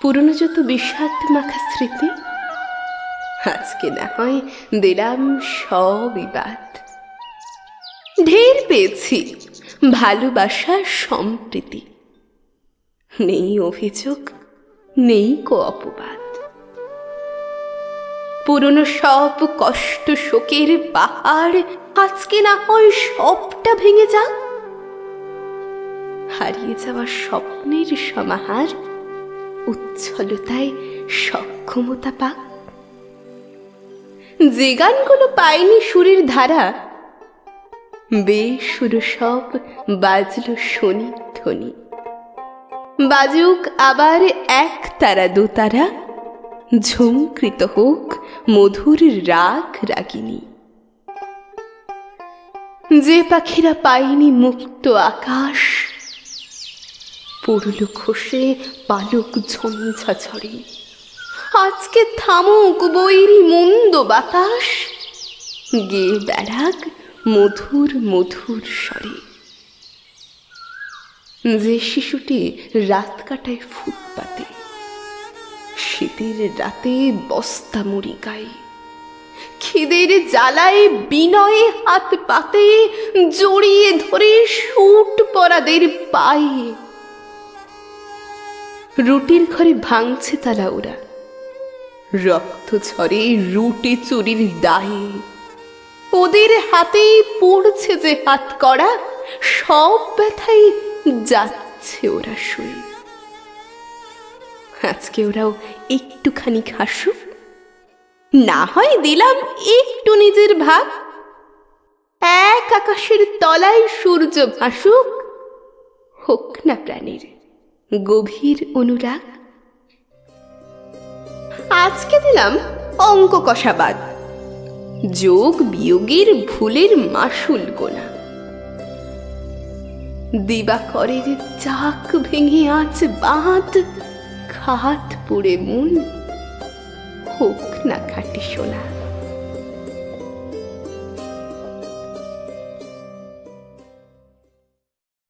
পুরনো যত বিষাদ মাখা স্মৃতি, আজকে না হয় দিলাম সবই বাদ ঢের পেয়েছি ভালোবাসা সম্প্রীতি। নেই অভিযোগ, নেই কো অপবাদ। পুরনো সব কষ্ট শোকের পাহাড়, আজকে না হয় সবটা ভেঙে যাক। হারিয়ে যাওয়া স্বপ্নের সমাহার উচ্ছলতায় সক্ষমতা পাক। যে গানগুলো পায়নি সুরের ধারা। বেসুর সব বাজলো শনি ধ্বনি। বাজুক আবার এক তারা দু তারা। ঝুমকৃত হোক মধুর রাগ রাগিনী। যে পাখিরা পায়নি মুক্ত আকাশ পড়ল খসে পালক ঝঞ্ঝা ছড়ে আজকে থামুক বৈরি মন্দ বাতাস গে বেড়াক মধুর মধুর স্বরে। যে শিশুটি রাত কাটায় ফুটপাতে শীতের রাতে বস্তা মুড়ি গায়ে খিদের জ্বালায় বিনয়ে হাত পাতে, জড়িয়ে ধরে শুট পরাদের পায়ে। রুটির ঘরে ভাঙছে তালা ওরা রক্ত ঝরে রুটি চুরির দায়ে ওদের হাতেই পড়ছে যে হাত করা সব ব্যথাই যাচ্ছে ওরা শুয়ে আজকে ওরাও একটুখানি হাসুক না হয় দিলাম একটু নিজের ভাগ এক আকাশের তলায় সূর্য ভাসুক, হোক না প্রাণীর। গভীর অনুরাগ? আজকে দিলাম অঙ্ক কষাবাদ। যোগ বিয়োগের ভুলের মাসুল গোনা। দিবাকরের চাক ভেঙে আজ বাঁধ খাত পুড়ে মন হোক না খাটি সোনা।